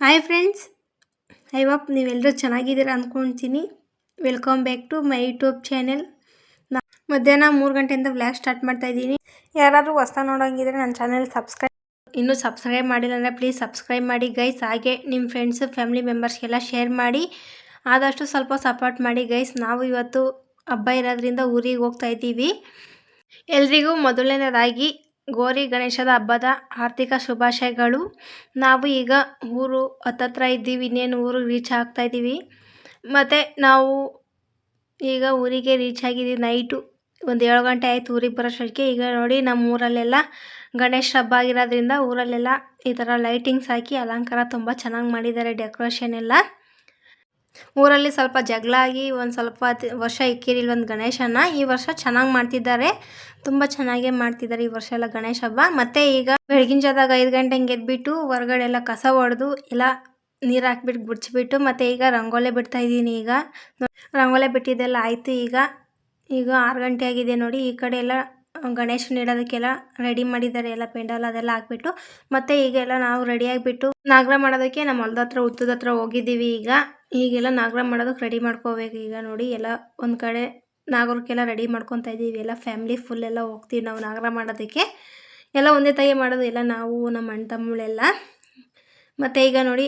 Hi friends I ವಾಪ್ ನೀವೆಲ್ಲರೂ ಚೆನ್ನಾಗಿದ್ದೀರಾ ಅಂದ್ಕೊಳ್ತೀನಿ welcome back to my YouTube channel ನಾ ಮಧ್ಯಾಹ್ನ ಮೂರು ಗಂಟೆಯಿಂದ ವ್ಲಾಗ್ ಸ್ಟಾರ್ಟ್ ಮಾಡ್ತಾ ಇದ್ದೀನಿ. ಯಾರಾದರೂ ಹೊಸ ನೋಡೋಂಗಿದ್ರೆ ನನ್ನ ಚಾನೆಲ್ ಸಬ್ಸ್ಕ್ರೈಬ್ ಇನ್ನೂ ಸಬ್ಸ್ಕ್ರೈಬ್ ಮಾಡಿಲ್ಲ ಅಂದರೆ ಪ್ಲೀಸ್ ಸಬ್ಸ್ಕ್ರೈಬ್ ಮಾಡಿ ಗೈಸ್ ಹಾಗೆ ನಿಮ್ಮ ಫ್ರೆಂಡ್ಸು ಫ್ಯಾಮಿಲಿ ಮೆಂಬರ್ಸ್ಗೆಲ್ಲ ಶೇರ್ ಮಾಡಿ. ಆದಷ್ಟು ಸ್ವಲ್ಪ ಸಪೋರ್ಟ್ ಮಾಡಿ ಗೈಸ್ ನಾವು ಇವತ್ತು ಹಬ್ಬ ಇರೋದ್ರಿಂದ ಊರಿಗೆ ಹೋಗ್ತಾ ಇದ್ದೀವಿ. ಎಲ್ರಿಗೂ ಮೊದಲನೇದಾಗಿ ಗೌರಿ ಗಣೇಶದ ಹಬ್ಬದ ಆರ್ಥಿಕ ಶುಭಾಶಯಗಳು. ನಾವು ಈಗ ಊರು ಹತ್ತತ್ರ ಇದ್ದೀವಿ, ಇನ್ನೇನು ಊರಿಗೆ ರೀಚ್ ಆಗ್ತಾ ಇದ್ದೀವಿ. ಮತ್ತು ನಾವು ಈಗ ಊರಿಗೆ ರೀಚ್ ಆಗಿದ್ದೀವಿ ನೈಟು ಒಂದು ಏಳು ಗಂಟೆ ಆಯಿತು ಊರಿಗೆ ಬರೋಷ್ಟೊತ್ತಿಗೆ ಈಗ ನೋಡಿ ನಮ್ಮ ಊರಲ್ಲೆಲ್ಲ ಗಣೇಶ ಹಬ್ಬ ಆಗಿರೋದ್ರಿಂದ ಊರಲ್ಲೆಲ್ಲ ಈ ಥರ ಲೈಟಿಂಗ್ಸ್ ಹಾಕಿ ಅಲಂಕಾರ ತುಂಬ ಚೆನ್ನಾಗಿ ಮಾಡಿದ್ದಾರೆ ಡೆಕೋರೇಷನ್ ಎಲ್ಲ. ಊರಲ್ಲಿ ಸ್ವಲ್ಪ ಜಗಳ ಆಗಿ ಒಂದು ಸ್ವಲ್ಪ ವರ್ಷ ಇಕ್ಕಿರಿಲ್ಲ ಒಂದು ಗಣೇಶನ ಈ ವರ್ಷ ಚೆನ್ನಾಗಿ ಮಾಡ್ತಿದ್ದಾರೆ. ತುಂಬ ಚೆನ್ನಾಗೇ ಮಾಡ್ತಿದ್ದಾರೆ ಈ ವರ್ಷ ಎಲ್ಲ ಗಣೇಶ ಹಬ್ಬ. ಮತ್ತು ಈಗ ಬೆಳಗಿನ ಜಾದಾಗ ಐದು ಗಂಟೆ ಹಂಗೆ ಎದ್ಬಿಟ್ಟು ಹೊರಗಡೆ ಎಲ್ಲ ಕಸ ಹೊಡೆದು ಎಲ್ಲ ನೀರು ಹಾಕ್ಬಿಟ್ಟು ಗುಡ್ಸ್ಬಿಟ್ಟು ಮತ್ತು ಈಗ ರಂಗೋಲೆ ಬಿಡ್ತಾ ಇದ್ದೀನಿ ಈಗ. ರಂಗೋಲೆ ಬಿಟ್ಟಿದ್ದೆಲ್ಲ ಆಯಿತು ಈಗ. ಈಗ ಆರು ಗಂಟೆ ಆಗಿದೆ ನೋಡಿ ಈ ಕಡೆ ಎಲ್ಲ ಗಣೇಶನ ಇಡೋದಕ್ಕೆಲ್ಲ ರೆಡಿ ಮಾಡಿದ್ದಾರೆ, ಎಲ್ಲ ಪೆಂಡಲ್ ಅದೆಲ್ಲ ಹಾಕ್ಬಿಟ್ಟು. ಮತ್ತು ಈಗೆಲ್ಲ ನಾವು ರೆಡಿ ಆಗಿಬಿಟ್ಟು ನಾಗರ ಮಾಡೋದಕ್ಕೆ ನಮ್ಮ ಹೊಲದ ಹತ್ರ ಹುತ್ತದ ಹತ್ರ ಹೋಗಿದ್ದೀವಿ ಈಗ. ಈಗೆಲ್ಲ ನಾಗರ ಮಾಡೋದಕ್ಕೆ ರೆಡಿ ಮಾಡ್ಕೋಬೇಕು ಈಗ ನೋಡಿ. ಎಲ್ಲ ಒಂದು ಕಡೆ ನಾಗರಕ್ಕೆಲ್ಲ ರೆಡಿ ಮಾಡ್ಕೊತಾ ಇದ್ದೀವಿ. ಎಲ್ಲ ಫ್ಯಾಮಿಲಿ ಫುಲ್ ಎಲ್ಲ ಹೋಗ್ತೀವಿ ನಾವು ನಾಗರ ಮಾಡೋದಕ್ಕೆ. ಎಲ್ಲ ಒಂದೇ ತಾಯಿ ಮಾಡೋದು ಎಲ್ಲ ನಾವು, ನಮ್ಮ ಅಣ್ಣ ತಮ್ಮಳೆಲ್ಲ. ಮತ್ತು ಈಗ ನೋಡಿ,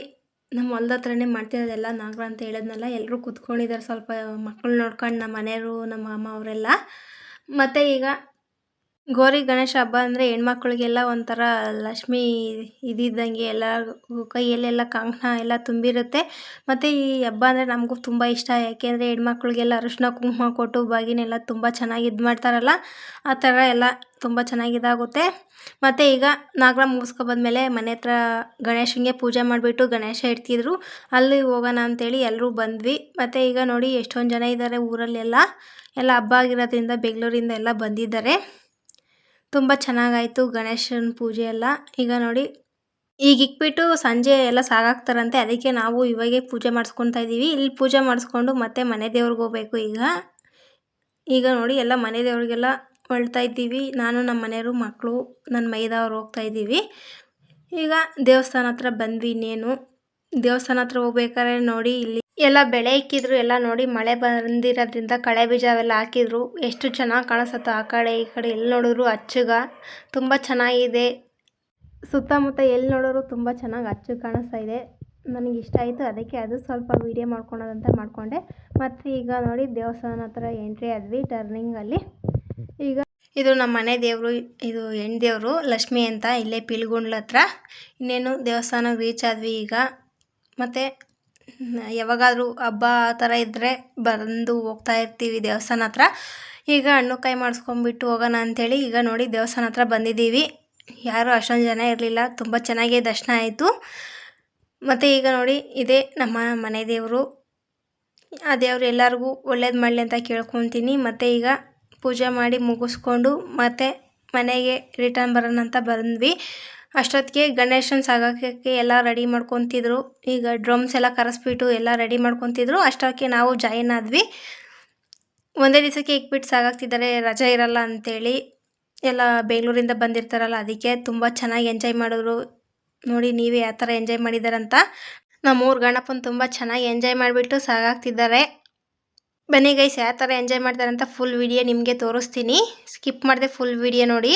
ನಮ್ಮ ಹೊಲ್ದ ಹತ್ರನೇ ಮಾಡ್ತಿರೋದೆಲ್ಲ ನಾಗರ ಅಂತ ಹೇಳಿದ್ನಲ್ಲ ಎಲ್ಲರೂ ಕೂತ್ಕೊಂಡಿದ್ದಾರೆ ಸ್ವಲ್ಪ ಮಕ್ಕಳು ನೋಡ್ಕೊಂಡು, ನಮ್ಮ ಮನೆಯವರು, ನಮ್ಮ ಅಮ್ಮ ಅವರೆಲ್ಲ. ಮತ್ತು ಈಗ ಗೌರಿ ಗಣೇಶ ಹಬ್ಬ ಅಂದರೆ ಹೆಣ್ಮಕ್ಳಿಗೆಲ್ಲ ಒಂಥರ ಲಕ್ಷ್ಮಿ ಇದ್ದಿದ್ದಂಗೆ ಎಲ್ಲ ಕೈಯಲ್ಲೆಲ್ಲ ಕಂಕಣ ಎಲ್ಲ ತುಂಬಿರುತ್ತೆ. ಮತ್ತು ಈ ಹಬ್ಬ ಅಂದರೆ ನಮಗೂ ತುಂಬ ಇಷ್ಟ. ಯಾಕೆಂದರೆ ಹೆಣ್ಮಕ್ಳಿಗೆಲ್ಲ ಅರಿಶಿನ ಕುಂಕುಮ ಕೊಟ್ಟು ಬಾಗಿನೆಲ್ಲ ತುಂಬ ಚೆನ್ನಾಗಿ ಇದು ಮಾಡ್ತಾರಲ್ಲ, ಆ ಥರ ಎಲ್ಲ ತುಂಬ ಚೆನ್ನಾಗಿ ಇದಾಗುತ್ತೆ. ಮತ್ತು ಈಗ ನಾಗರ ಮುಗಿಸ್ಕೊ ಬಂದಮೇಲೆ ಮನೆ ಹತ್ರ ಗಣೇಶನಿಗೆ ಪೂಜೆ ಮಾಡಿಬಿಟ್ಟು ಗಣೇಶ ಇಡ್ತಿದ್ರು. ಅಲ್ಲಿ ಹೋಗೋಣ ಅಂತೇಳಿ ಎಲ್ಲರೂ ಬಂದ್ವಿ. ಮತ್ತು ಈಗ ನೋಡಿ ಎಷ್ಟೊಂದು ಜನ ಇದ್ದಾರೆ ಊರಲ್ಲೆಲ್ಲ. ಎಲ್ಲ ಹಬ್ಬ ಆಗಿರೋದ್ರಿಂದ ಬೆಂಗಳೂರಿಂದ ಎಲ್ಲ ಬಂದಿದ್ದಾರೆ. ತುಂಬ ಚೆನ್ನಾಗಾಯಿತು ಗಣೇಶನ ಪೂಜೆ ಎಲ್ಲ. ಈಗ ನೋಡಿ, ಈಗ ಇಕ್ಬಿಟ್ಟು ಸಂಜೆ ಎಲ್ಲ ಸಾಗಾಕ್ತಾರಂತೆ ಅದಕ್ಕೆ ನಾವು ಇವಾಗೆ ಪೂಜೆ ಮಾಡಿಸ್ಕೊತಾ ಇದ್ದೀವಿ ಇಲ್ಲಿ ಪೂಜೆ ಮಾಡಿಸ್ಕೊಂಡು ಮತ್ತೆ ಮನೆ ದೇವ್ರಿಗೆ ಹೋಗ್ಬೇಕು ಈಗ. ಈಗ ನೋಡಿ, ಎಲ್ಲ ಮನೆ ದೇವ್ರಿಗೆಲ್ಲ ಹೊಳ್ತಾ ಇದ್ದೀವಿ. ನಾನು, ನಮ್ಮ ಮನೆಯವರು, ಮಕ್ಕಳು, ನನ್ನ ಮೈದವ್ರು ಹೋಗ್ತಾ ಇದ್ದೀವಿ. ಈಗ ದೇವಸ್ಥಾನ ಹತ್ರ ಬಂದ್ವಿ ಇನ್ನೇನು. ದೇವಸ್ಥಾನ ಹತ್ರ ಹೋಗ್ಬೇಕಾದ್ರೆ ನೋಡಿ, ಇಲ್ಲಿ ಎಲ್ಲ ಬೆಳೆ ಇಕ್ಕಿದ್ರು, ಎಲ್ಲ ನೋಡಿ ಮಳೆ ಬಂದಿರೋದ್ರಿಂದ ಕಳೆ ಬೀಜ ಅವೆಲ್ಲ ಹಾಕಿದ್ರು. ಎಷ್ಟು ಚೆನ್ನಾಗಿ ಕಾಣಿಸುತ್ತೋ ಆ ಕಡೆ, ಈ ಕಡೆ ಎಲ್ಲಿ ನೋಡಿದ್ರು ಅಚ್ಚುಗ, ತುಂಬ ಚೆನ್ನಾಗಿದೆ. ಸುತ್ತಮುತ್ತ ಎಲ್ಲಿ ನೋಡಿದ್ರು ತುಂಬ ಚೆನ್ನಾಗಿ ಅಚ್ಚು ಕಾಣಿಸ್ತಾ ಇದೆ ನನಗೆ ಇಷ್ಟ ಆಯಿತು, ಅದಕ್ಕೆ ಅದು ಸ್ವಲ್ಪ ವೀಡಿಯೋ ಮಾಡ್ಕೊಳೋದಂತ ಮಾಡಿಕೊಂಡೆ. ಮತ್ತು ಈಗ ನೋಡಿ ದೇವಸ್ಥಾನ ಹತ್ರ ಎಂಟ್ರಿ ಆದ್ವಿ ಟರ್ನಿಂಗಲ್ಲಿ ಈಗ ಇದು ನಮ್ಮ ಮನೆ ದೇವರು, ಇದು ಹೆಣ್ಣು ದೇವರು ಲಕ್ಷ್ಮಿ ಅಂತ ಇಲ್ಲೇ ಪಿಲ್ಗುಂಡ್ಲ ಹತ್ರ. ಇನ್ನೇನು ದೇವಸ್ಥಾನಕ್ಕೆ ರೀಚ್ ಆದ್ವಿ ಈಗ. ಮತ್ತು ಯಾವಾಗಾದರೂ ಹಬ್ಬ ಆ ಥರ ಇದ್ದರೆ ಬಂದು ಹೋಗ್ತಾ ಇರ್ತೀವಿ ದೇವಸ್ಥಾನ ಹತ್ರ. ಈಗ ಹಣ್ಣು ಕೈ ಮಾಡಿಸ್ಕೊಂಬಿಟ್ಟು ಹೋಗೋಣ ಅಂಥೇಳಿ ಈಗ ನೋಡಿ ದೇವಸ್ಥಾನ ಹತ್ರ ಬಂದಿದ್ದೀವಿ. ಯಾರೂ ಅಷ್ಟೊಂದು ಜನ ಇರಲಿಲ್ಲ, ತುಂಬ ಚೆನ್ನಾಗಿ ದರ್ಶನ ಆಯಿತು. ಮತ್ತು ಈಗ ನೋಡಿ ಇದೇ ನಮ್ಮ ಮನೆ ದೇವರು. ಆ ದೇವರು ಎಲ್ಲರಿಗೂ ಒಳ್ಳೇದು ಮಾಡಲಿ ಅಂತ ಕೇಳ್ಕೊತೀನಿ. ಮತ್ತು ಈಗ ಪೂಜೆ ಮಾಡಿ ಮುಗಿಸ್ಕೊಂಡು ಮತ್ತೆ ಮನೆಗೆ ರಿಟರ್ನ್ ಬರೋಣ ಅಂತ ಬಂದ್ವಿ. ಅಷ್ಟೊತ್ತಿಗೆ ಗಣೇಶನ ಸಾಗಕ್ಕೆ ಎಲ್ಲ ರೆಡಿ ಮಾಡ್ಕೊತಿದ್ರು. ಈಗ ಡ್ರಮ್ಸ್ ಎಲ್ಲ ಕರೆಸ್ಬಿಟ್ಟು ಎಲ್ಲ ರೆಡಿ ಮಾಡ್ಕೊತಿದ್ರು. ಅಷ್ಟೊತ್ತಿಗೆ ನಾವು ಜಾಯಿನ್ ಆದ್ವಿ. ಒಂದೇ ದಿವಸಕ್ಕೆ ಇಕ್ಬಿಟ್ಟು ಸಾಗಾಕ್ತಿದ್ದಾರೆ ರಜೆ ಇರಲ್ಲ ಅಂತೇಳಿ ಎಲ್ಲ ಬೆಂಗಳೂರಿಂದ ಬಂದಿರ್ತಾರಲ್ಲ, ಅದಕ್ಕೆ ತುಂಬ ಚೆನ್ನಾಗಿ ಎಂಜಾಯ್ ಮಾಡಿದ್ರು. ನೋಡಿ ನೀವೇ ಯಾವ ಥರ ಎಂಜಾಯ್ ಮಾಡಿದಾರಂತ. ನಮ್ಮೂರು ಗಣಪನ ತುಂಬ ಚೆನ್ನಾಗಿ ಎಂಜಾಯ್ ಮಾಡಿಬಿಟ್ಟು ಸಾಗಾಕ್ತಿದ್ದಾರೆ ಬನ್ನಿ ಗೈಸ್ ಯಾವ ಥರ ಎಂಜಾಯ್ ಮಾಡ್ತಾರೆ ಅಂತ ಫುಲ್ ವಿಡಿಯೋ ನಿಮಗೆ ತೋರಿಸ್ತೀನಿ. ಸ್ಕಿಪ್ ಮಾಡಿದೆ ಫುಲ್ ವಿಡಿಯೋ ನೋಡಿ.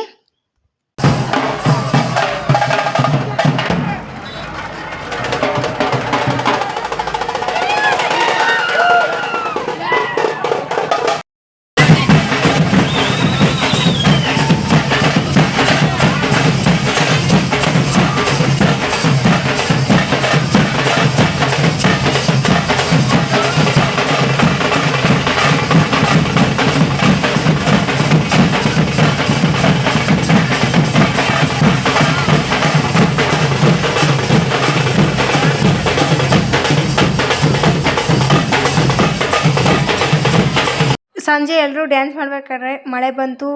ಸಂಜೆ ಎಲ್ಲರೂ ಡ್ಯಾನ್ಸ್ ಮಾಡಬೇಕಾದ್ರೆ ಮಳೆ ಬಂತು,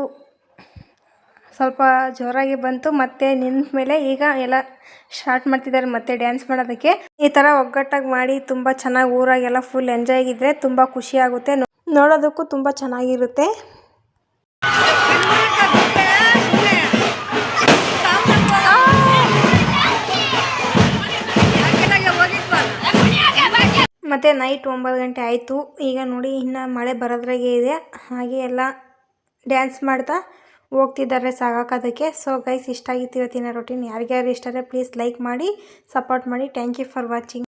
ಸ್ವಲ್ಪ ಜೋರಾಗಿ ಬಂತು, ಮತ್ತೆ ನಿಂತ ಮೇಲೆ ಈಗ ಎಲ್ಲ ಸ್ಟಾರ್ಟ್ ಮಾಡ್ತಿದ್ದಾರೆ ಮತ್ತೆ ಡ್ಯಾನ್ಸ್ ಮಾಡೋದಕ್ಕೆ. ಈ ಥರ ಒಗ್ಗಟ್ಟಾಗಿ ಮಾಡಿ ತುಂಬ ಚೆನ್ನಾಗಿ ಊರಾಗೆಲ್ಲ ಫುಲ್ ಎಂಜಾಯ್ ಆಗಿದ್ರೆ ತುಂಬ ಖುಷಿ ಆಗುತ್ತೆ. ನೋಡೋದಕ್ಕೂ ತುಂಬ ಚೆನ್ನಾಗಿರುತ್ತೆ. ಮತ್ತು ನೈಟ್ ಒಂಬತ್ತು ಗಂಟೆ ಆಯಿತು. ಈಗ ನೋಡಿ, ಇನ್ನು ಮಳೆ ಬರೋದ್ರಾಗೆ ಇದೆ. ಹಾಗೆ ಎಲ್ಲ ಡ್ಯಾನ್ಸ್ ಮಾಡ್ತಾ ಹೋಗ್ತಿದ್ದಾರೆ ಸಾಗಾಕೋದಕ್ಕೆ ಸೊ ಗೈಸ್ ಇಷ್ಟ ಆಗಿತ್ತು ಇವತ್ತಿನ ರೊಟೀನ್ ಯಾರಿಗ್ಯಾರು ಇಷ್ಟ ಆದರೆ ಪ್ಲೀಸ್ ಲೈಕ್ ಮಾಡಿ ಸಪೋರ್ಟ್ ಮಾಡಿ. Thank you for watching